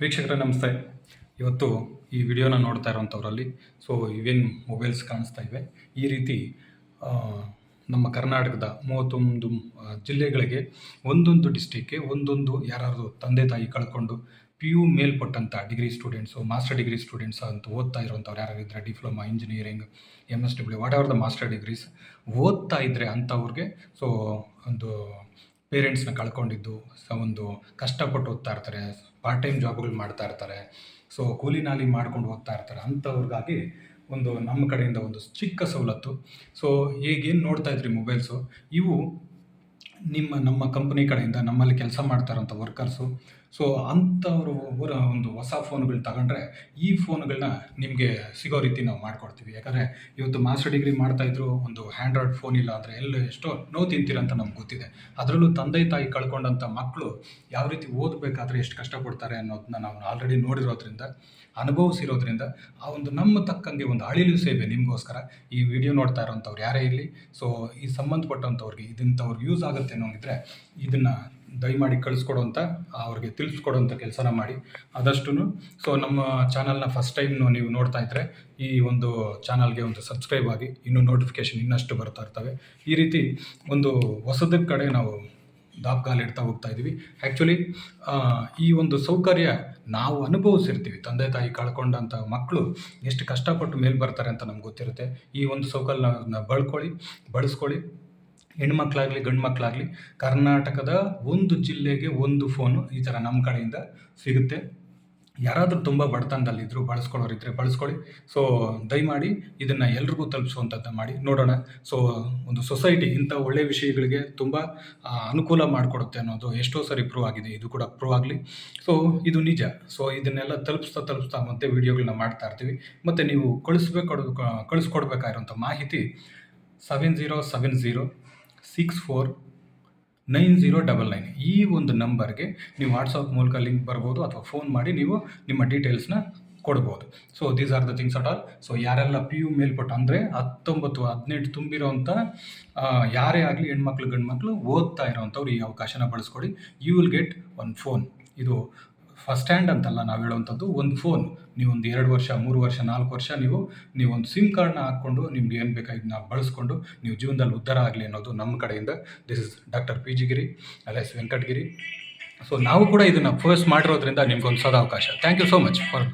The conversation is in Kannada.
ವೀಕ್ಷಕರೇ, ನಮಸ್ತೆ. ಇವತ್ತು ಈ ವಿಡಿಯೋನ ನೋಡ್ತಾ ಇರೋಂಥವ್ರಲ್ಲಿ, ಸೊ ಇವೇನು ಮೊಬೈಲ್ಸ್ ಕಾಣಿಸ್ತಾ ಇವೆ. ಈ ರೀತಿ ನಮ್ಮ ಕರ್ನಾಟಕದ ಮೂವತ್ತೊಂದು ಜಿಲ್ಲೆಗಳಿಗೆ ಒಂದೊಂದು ಡಿಸ್ಟಿಕ್ಗೆ ಒಂದೊಂದು ಯಾರಾದ್ರು ತಂದೆ ತಾಯಿ ಕಳ್ಕೊಂಡು P U ಮೇಲ್ಪಟ್ಟಂಥ degree students master degree students ಅಂತ ಓದ್ತಾ ಇರೋಂಥವ್ರು ಯಾರು ಇದ್ದರೆ diploma engineering M S W what are the master degrees ಓದ್ತಾ ಇದ್ದರೆ ಅಂಥವ್ರಿಗೆ ಸೊ ಒಂದು ಪೇರೆಂಟ್ಸ್ನ ಕಳ್ಕೊಂಡಿದ್ದು, ಸೊ, ಒಂದು ಕಷ್ಟಪಟ್ಟು ಓದ್ತಾ ಇರ್ತಾರೆ. ಪಾರ್ಟ್ ಟೈಮ್ ಜಾಬ್ಗಳು ಮಾಡ್ತಾ ಇರ್ತಾರೆ. ಸೊ ಕೂಲಿ ನಾಲಿ ಮಾಡ್ಕೊಂಡು ಹೋಗ್ತಾ ಇರ್ತಾರೆ. ಅಂಥವ್ರಿಗಾಗಿ ಒಂದು ನಮ್ಮ ಕಡೆಯಿಂದ ಒಂದು ಚಿಕ್ಕ ಸವಲತ್ತು. ಸೊ ಈಗೇನು ನೋಡ್ತಾ ಇದ್ರಿ ಮೊಬೈಲ್ಸು ಇವು ನಿಮ್ಮ, ನಮ್ಮ ಕಂಪ್ನಿ ಕಡೆಯಿಂದ ನಮ್ಮಲ್ಲಿ ಕೆಲಸ ಮಾಡ್ತಾರಂಥ ವರ್ಕರ್ಸು ಸೊ ಅಂಥವ್ರು ಊರ ಒಂದು ಹೊಸ ಫೋನ್ಗಳು ತಗೊಂಡ್ರೆ ಈ ಫೋನ್ಗಳನ್ನ ನಿಮಗೆ ಸಿಗೋ ರೀತಿ ನಾವು ಮಾಡಿಕೊಡ್ತೀವಿ. ಯಾಕಂದರೆ ಇವತ್ತು ಮಾಸ್ಟರ್ ಡಿಗ್ರಿ ಮಾಡ್ತಾಯಿದ್ರು ಒಂದು ಹ್ಯಾಂಡ್ರಾಯ್ಡ್ ಫೋನ್ ಇಲ್ಲ ಅಂದರೆ ಎಲ್ಲ ಎಷ್ಟೋ ನೋವು ತಿಂತೀರಂತ ನಮ್ಗೆ ಗೊತ್ತಿದೆ. ಅದರಲ್ಲೂ ತಂದೆ ತಾಯಿ ಕಳ್ಕೊಂಡಂಥ ಮಕ್ಕಳು ಯಾವ ರೀತಿ ಓದಬೇಕಾದ್ರೆ ಎಷ್ಟು ಕಷ್ಟಪಡ್ತಾರೆ ಅನ್ನೋದನ್ನ ನಾವು ಆಲ್ರೆಡಿ ನೋಡಿರೋದ್ರಿಂದ, ಅನುಭವಿಸಿರೋದ್ರಿಂದ ಆ ಒಂದು ನಮ್ಮ ತಕ್ಕಂಗೆ ಒಂದು ಅಳಿಲು ಸೇವೆ ನಿಮಗೋಸ್ಕರ ಈ ವಿಡಿಯೋ ನೋಡ್ತಾ ಇರೋಂಥವ್ರು ಯಾರೇ ಇರಲಿ. ಸೊ ಈ ಸಂಬಂಧಪಟ್ಟಂಥವ್ರಿಗೆ, ಇದಂಥವ್ರಿಗೆ ಯೂಸ್ ಆಗುತ್ತೆ ಅನ್ನೋಂಗಿದ್ರೆ ಇದನ್ನು ದಯಮಾಡಿ ಕಳಿಸ್ಕೊಡುವಂಥ ಅವ್ರಿಗೆ ತಿಳಿಸ್ಕೊಡುವಂಥ ಕೆಲಸನ ಮಾಡಿ. ಆದಷ್ಟು ಸೊ ನಮ್ಮ ಚಾನಲ್ನ ಫಸ್ಟ್ ಟೈಮ್ ನೀವು ನೋಡ್ತಾ ಇದ್ದರೆ ಈ ಒಂದು ಚಾನಲ್ಗೆ ಒಂದು ಸಬ್ಸ್ಕ್ರೈಬ್ ಆಗಿ ಇನ್ನೂ ನೋಟಿಫಿಕೇಷನ್ ಇನ್ನಷ್ಟು ಬರ್ತಾ ಇರ್ತವೆ. ಈ ರೀತಿ ಒಂದು ಹೊಸದ ಕಡೆ ನಾವು ದಾಪ್ಗಾಲ್ ಇಡ್ತಾ ಹೋಗ್ತಾ ಇದ್ದೀವಿ ಆ್ಯಕ್ಚುಲಿ ಈ ಒಂದು ಸೌಕರ್ಯ ನಾವು ಅನುಭವಿಸಿರ್ತೀವಿ. ತಂದೆ ತಾಯಿ ಕಳ್ಕೊಂಡಂಥ ಮಕ್ಕಳು ಎಷ್ಟು ಕಷ್ಟಪಟ್ಟು ಮೇಲೆ ಬರ್ತಾರೆ ಅಂತ ನಮ್ಗೆ ಗೊತ್ತಿರುತ್ತೆ. ಈ ಒಂದು ಸೌಕರ್ಯನ ಬಳ್ಕೊಳ್ಳಿ, ಬಳಸ್ಕೊಳ್ಳಿ. ಹೆಣ್ಮಕ್ಳಾಗಲಿ ಗಂಡು ಮಕ್ಕಳಾಗಲಿ ಕರ್ನಾಟಕದ ಒಂದು ಜಿಲ್ಲೆಗೆ ಒಂದು ಫೋನು ಈ ಥರ ನಮ್ಮ ಕಡೆಯಿಂದ ಸಿಗುತ್ತೆ. ಯಾರಾದರೂ ತುಂಬ ಬಡತನದಲ್ಲಿದ್ದರು ಬಳಸ್ಕೊಳ್ಳೋರಿದ್ದರೆ ಬಳಸ್ಕೊಳ್ಳಿ. ಸೊ ದಯಮಾಡಿ ಇದನ್ನು ಎಲ್ರಿಗೂ ತಲುಪಿಸುವಂಥದ್ದು ಮಾಡಿ. ನೋಡೋಣ. ಸೊ ಒಂದು ಸೊಸೈಟಿ ಇಂಥ ಒಳ್ಳೆಯ ವಿಷಯಗಳಿಗೆ ತುಂಬ ಅನುಕೂಲ ಮಾಡಿಕೊಡುತ್ತೆ ಅನ್ನೋದು ಎಷ್ಟೋ ಸರಿ ಪ್ರೂವ್ ಆಗಿದೆ. ಇದು ಕೂಡ ಪ್ರೂವ್ ಆಗಲಿ. ಸೊ ಇದು ನಿಜ. ಸೊ ಇದನ್ನೆಲ್ಲ ತಲುಪಿಸ್ತಾ ತಲುಪಿಸ್ತಾ ಮತ್ತೆ ವಿಡಿಯೋಗಳನ್ನ ಮಾಡ್ತಾ ಇರ್ತೀವಿ. ಮತ್ತು ನೀವು ಕಳಿಸ್ಬೇಕು ಕಳಿಸ್ಕೊಡ್ಬೇಕಾಗಿರೋಂಥ ಮಾಹಿತಿ seven zero seven zero six four nine zero double nine ಈ ಒಂದು ನಂಬರ್ಗೆ ನೀವು ವಾಟ್ಸಪ್ ಮೂಲಕ ಲಿಂಕ್ ಬರ್ಬೋದು ಅಥವಾ ಫೋನ್ ಮಾಡಿ ನೀವು ನಿಮ್ಮ ಡೀಟೇಲ್ಸ್ನ ಕೊಡ್ಬೋದು. So these are the things at all so ಯಾರೆಲ್ಲ ಪಿ ಯು ಮೇಲ್ಪಟ್ಟು ಅಂದರೆ ಹತ್ತೊಂಬತ್ತು ಹದಿನೆಂಟು ತುಂಬಿರೋಂಥ ಆ, ಯಾರೇ ಆಗಲಿ ಹೆಣ್ಮಕ್ಳು ಗಂಡು ಮಕ್ಕಳು ಓದ್ತಾ ಇರೋವಂಥವ್ರು ಈ ಅವಕಾಶನ ಬಳಸ್ಕೊಡಿ you will get one phone ಇದು ಫಸ್ಟ್ ಹ್ಯಾಂಡ್ ಅಂತಲ್ಲ ನಾವು ಹೇಳುವಂಥದ್ದು ಒಂದು ಫೋನ್ ನೀವು ಒಂದು ಎರಡು ವರ್ಷ, ಮೂರು ವರ್ಷ, ನಾಲ್ಕು ವರ್ಷ ನೀವು ನೀವು ಒಂದು ಸಿಮ್ ಕಾರ್ಡ್ನ ಹಾಕ್ಕೊಂಡು ನಿಮ್ಗೆ ಏನು ಬೇಕಾಗಿದ್ದು ಬಳಸ್ಕೊಂಡು ನೀವು ಜೀವನದಲ್ಲಿ ಉದ್ಧಾರ ಆಗಲಿ ಅನ್ನೋದು ನಮ್ಮ ಕಡೆಯಿಂದ. This is doctor P G Giri L S Venkatagiri so ನಾವು ಕೂಡ ಇದನ್ನು ಫಸ್ಟ್ ಮಾಡಿರೋದ್ರಿಂದ ನಿಮ್ಗೊಂದು ಸದಾವಕಾಶ. Thank you so much for